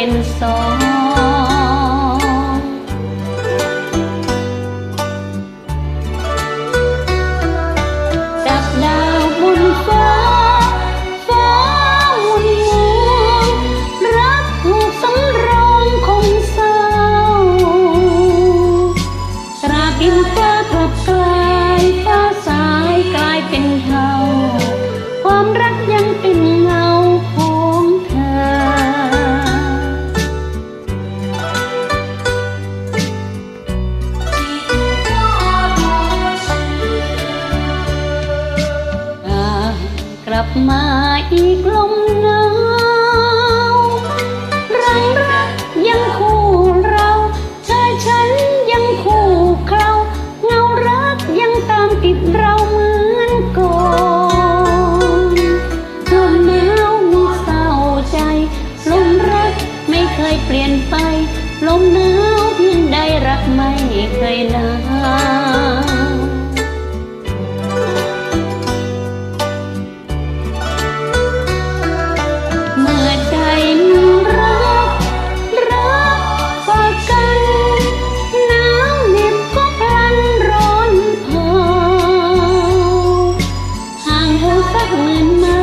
เป็นสอง ลับมาอีกลมหนาวรังรักยังคู่เราเธอฉันยังคู่เขาเงารักยังตามติดเราเหมือนก่อนลมหนาวมีเศร้าใจ ลมรักไม่เคยเปลี่ยนไป ลมหนาวเพียงใดรักไม่เคยนาน sắc em mơ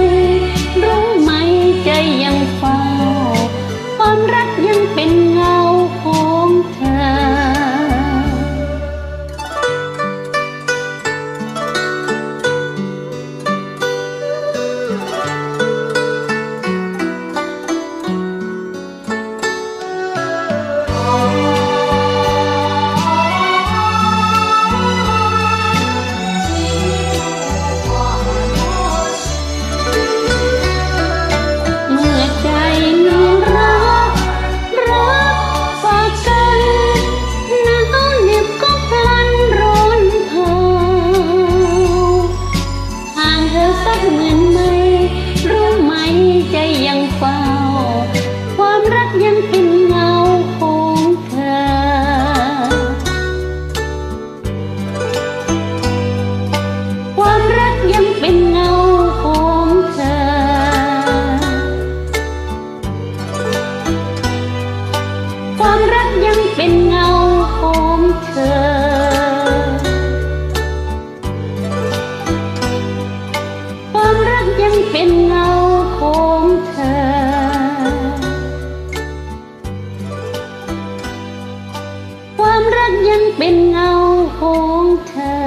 nhân bên ngao hôn thơ.